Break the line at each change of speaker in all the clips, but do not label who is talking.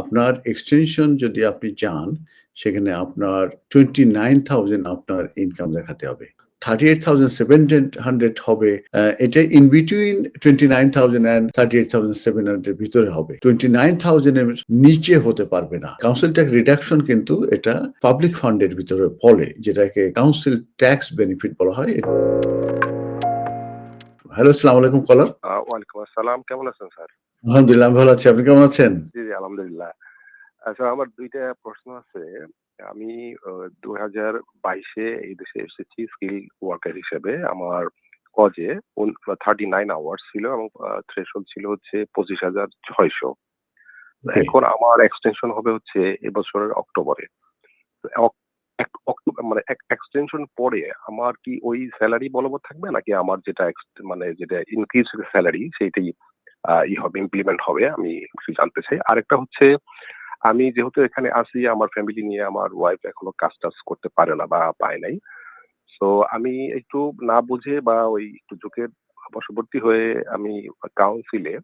আপনার এক্সটেনশন যদি আপনি চান, সেখানে আপনার টোয়েন্টি নাইন থাউজেন্ড আপনার ইনকাম দেখাতে হবে। Thirty eight thousand seven hundred হবে এটা in between twenty nine thousand and thirty eight thousand seven hundred ভিতরে হবে। টোয়েন্টি নাইন থাউজেন্ডের নিচে হতে পারবে না। কাউন্সিল ট্যাক্স রিডাকশন কিন্তু এটা পাবলিক ফান্ডের ভিতরে পড়ে যেটাকে কাউন্সিল ট্যাক্স বেনিফিট বলা হয়। হ্যালো আসসালামু আলাইকুম কলার।
ওয়ালাইকুম আসসালাম কেমন আছেন স্যার?
আলহামদুলিল্লাহ ভালো আছি। আপনি কেমন আছেন?
জি জি আলহামদুলিল্লাহ। আচ্ছা আমার দুইটা প্রশ্ন আছে। আমি দুই হাজার বাইশে এই দেশে এসেছি স্কিল ওয়ার্কার হিসেবে। আমার কজে থার্টি নাইন আওয়ার্স ছিল এবং থ্রেশল ছিল হচ্ছে পঁচিশ হাজার ছয়শো। এখন আমার এক্সটেনশন হবে হচ্ছে এবছরের অক্টোবরে। এক- মানে এক্সটেনশন পরে আমার কি ওই স্যালারি বলবৎ থাকবে? নাকি আমার যেটা মানে যেটা ইনক্রিজ স্যালারি সেইটাই ই হবে ইমপ্লিমেন্ট হবে? আমি একটু জানতে চাই। আরেকটা হচ্ছে, আমি যেহেতু এখানে আছি, আমার ফ্যামিলি নিয়ে আমার ওয়াইফ এখনও কাজ টাজ করতে পারে না বা পায় নাই। তো আমি একটু না বুঝে বা ওই একটু ঝুঁকের বশবর্তী হয়ে আমি কাউন্সিলে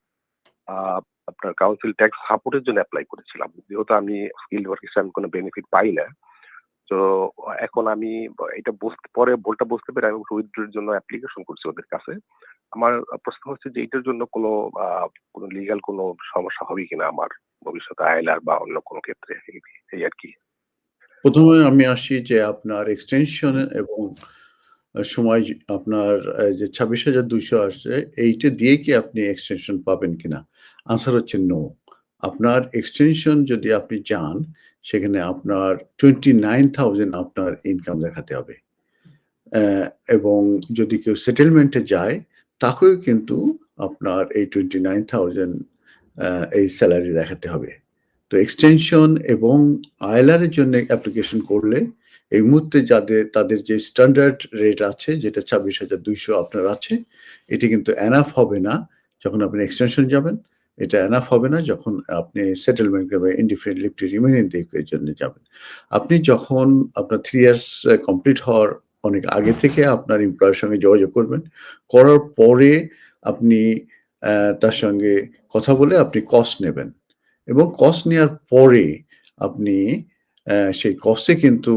আপনার কাউন্সিল ট্যাক্স সাপোর্টের জন্য অ্যাপ্লাই করেছিলাম। যেহেতু আমি স্কিল ওয়ার্ক হিসেবে কোনো বেনিফিট পাই না। তো এখন আমি এটা বুঝতে, পরে বলটা বুঝতে পেরে আমি উইথড্রোর জন্য অ্যাপ্লিকেশন করছি ওদের কাছে। আমার প্রশ্ন হচ্ছে যে এটার জন্য কোনো কোনো লিগাল কোনো সমস্যা হবে কিনা আমার ভবিষ্যতে আইলার বা অন্য কোনো ক্ষেত্রে? এই আর কি।
প্রথমে আমি আসি যে আপনার এক্সটেনশন এবং সময় আপনার যে ছাব্বিশ হাজার দুইশো আসছে, এইটা দিয়ে কি আপনি এক্সটেনশন পাবেন কিনা? আনসার হচ্ছে নো আপনার এক্সটেনশন যদি আপনি চান, সেখানে আপনার টোয়েন্টি নাইন থাউজেন্ড আপনার ইনকাম দেখাতে হবে। এবং যদি কেউ সেটেলমেন্টে যায়, তাকেও কিন্তু আপনার এই টোয়েন্টি নাইন থাউজেন্ড এই স্যালারি দেখাতে হবে। তো এক্সটেনশন এবং আইএলআর এর জন্য অ্যাপ্লিকেশন করলে, এই মুহূর্তে যাদের, তাদের যে স্ট্যান্ডার্ড রেট আছে, যেটা ছাব্বিশ হাজার দুইশো আপনার আছে, এটি কিন্তু এনাফ হবে না যখন আপনি এক্সটেনশন যাবেন। এটা এনাফ হবে না যখন আপনি সেটেলমেন্ট বা ইন্ডিফারেন্ট লিফ টু রিমেন এর জন্য যাবেন। আপনি যখন আপনার থ্রি ইয়ার্স কমপ্লিট হওয়ার অনেক আগে থেকে আপনার এমপ্লয়ের সঙ্গে যোগাযোগ করবেন, করার পরে আপনি তার সঙ্গে কথা বলে আপনি কস্ট নেবেন। এবং কস্ট নেওয়ার পরে আপনি সেই কস্টে কিন্তু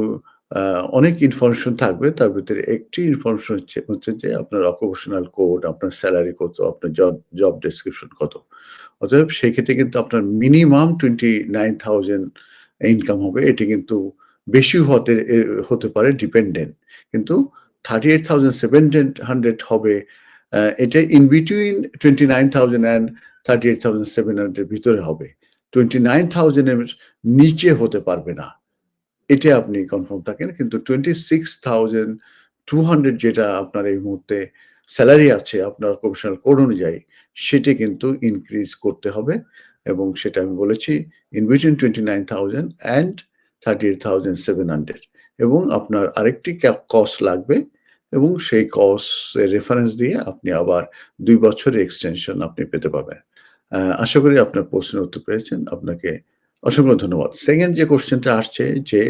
অনেক ইনফরমেশন থাকবে। তার ভিতরে একটি ইনফরমেশন হচ্ছে হচ্ছে যে আপনার অকুপেশনাল কোড আপনার স্যালারি কত, আপনার জব জব ডেসক্রিপশন কত। অতএব সেক্ষেত্রে কিন্তু আপনার minimum twenty nine thousand income হবে। এটি কিন্তু বেশি হতে হতে পারে ডিপেন্ডেন্ট কিন্তু thirty eight thousand seven hundred হবে এটা in between twenty nine thousand and thirty eight thousand seven hundred ভিতরে হবে। টোয়েন্টি নাইন থাউজেন্ডের নিচে হতে পারবে না। এটা আপনি কনফার্ম থাকেন, কিন্তু twenty six thousand two hundred যেটা আপনার এই মুহূর্তে স্যালারি আছে, আপনার প্রফেশনাল কোড অনুযায়ী সেটি কিন্তু ইনক্রিজ করতে হবে এবং সেটা আমি বলেছি in between twenty nine thousand and thirty eight thousand seven hundred এবং আপনার আরেকটি কস্ট লাগবে এবং সেই কস্ট রেফারেন্স দিয়ে আপনি আবার দুই বছরের এক্সটেনশন আপনি পেতে পাবেন আশা করি আপনার প্রশ্নের উত্তর পেয়েছেন। আপনাকে অসংখ্য ধন্যবাদ। সেকেন্ড যে কোশ্চেনটা আসছে যে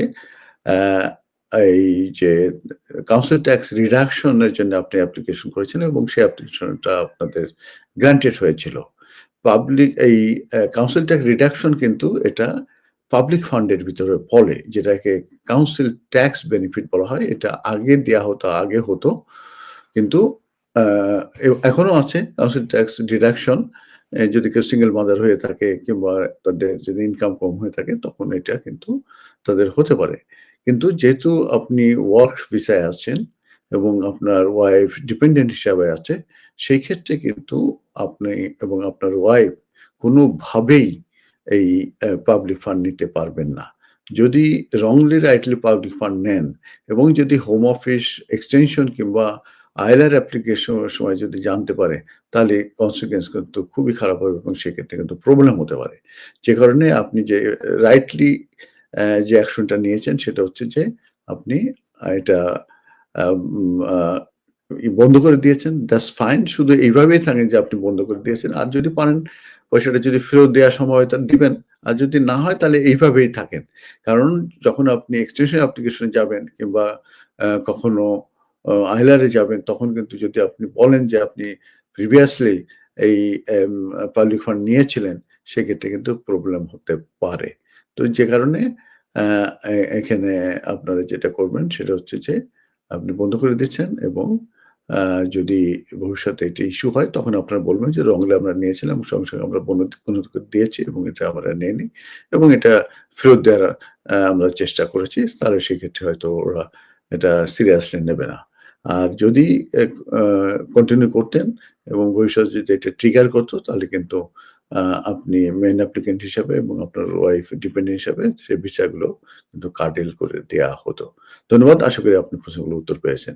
এই যে কাউন্সিল ট্যাক্স রিডাকশনের জন্য আপনি অ্যাপ্লিকেশন করেছেন এবং সেই অ্যাপ্লিকেশনটা আপনাদের গ্রান্টেড হয়েছিল। পাবলিক এই কাউন্সিল ট্যাক্স রিডাকশন কিন্তু এটা পাবলিক ফান্ডের ভিতরে পড়ে, যেটাকে কাউন্সিল ট্যাক্স বেনিফিট বলা হয়, এটা আগে দেওয়া হতো, আগে হতো। কিন্তু এখনও আছে কাউন্সিল ট্যাক্স ডিডাকশন যদি কেউ সিঙ্গেল মাদার হয়ে থাকে কিংবা তাদের যদি ইনকাম কম হয়ে থাকে, তখন এটা কিন্তু তাদের হতে পারে। কিন্তু যেহেতু আপনি ওয়ার্ক ভিসায় আছেন এবং আপনার ওয়াইফ ডিপেন্ডেন্ট হিসাবে আছে, সেই ক্ষেত্রে কিন্তু আপনি এবং আপনার ওয়াইফ কোনোভাবেই এই পাবলিক ফান্ড নিতে পারবেন না। যদি রংলি রাইটলি পাবলিক ফান্ড নেন এবং যদি হোম অফিস এক্সটেনশন কিংবা আইলার অ্যাপ্লিকেশনের সময় যদি জানতে পারে, তাহলে কনসিকুয়েন্স কিন্তু খুবই খারাপ হবে এবং সেক্ষেত্রে কিন্তু প্রবলেম হতে পারে। যে কারণে আপনি যে রাইটলি যে অ্যাকশনটা নিয়েছেন সেটা হচ্ছে যে আপনি এটা বন্ধ করে দিয়েছেন দ্যাটস ফাইন শুধু এইভাবেই থাকেন যে আপনি বন্ধ করে দিয়েছেন আর যদি পারেন, পয়সাটা যদি ফেরত দেওয়ার সময় হয় তাহলে দিবেন, আর যদি না হয় তাহলে এইভাবেই থাকেন কারণ যখন আপনি এক্সটেনশন অ্যাপ্লিকেশনে যাবেন কিংবা কখনো আইলারে যাবেন, তখন কিন্তু যদি আপনি বলেন যে আপনি প্রিভিয়াসলি এই পাবলিক ফান্ড নিয়েছিলেন, সেক্ষেত্রে কিন্তু প্রবলেম হতে পারে। তো যে কারণে এখানে আপনারা যেটা করবেন, সেটা হচ্ছে যে আপনি বন্ধ করে দিচ্ছেন এবং যদি ভবিষ্যতে এটা ইস্যু হয় তখন আপনারা বলবেন যে রং ল্যাম্প আমরা নিয়েছিলাম সঙ্গে, সঙ্গে আমরা দিয়েছি এবং এটা আমরা নেইনি এবং এটা ফেরত দেওয়ার আমরা চেষ্টা করেছি। তাহলে সেক্ষেত্রে হয়তো ওরা এটা সিরিয়াসলি নেবে না। আর যদি কন্টিনিউ করতেন এবং ভবিষ্যতে যদি এটা ট্রিগার করত তাহলে কিন্তু আপনি মেন অ্যাপ্লিক্যান্ট হিসাবে এবং আপনার ওয়াইফ ডিপেন্ডেন্ট হিসাবে সে বিষয়গুলো কিন্তু কার্টেল করে দেয়া হতো। ধন্যবাদ। আশা করি আপনি প্রশ্নগুলোর উত্তর পেয়েছেন।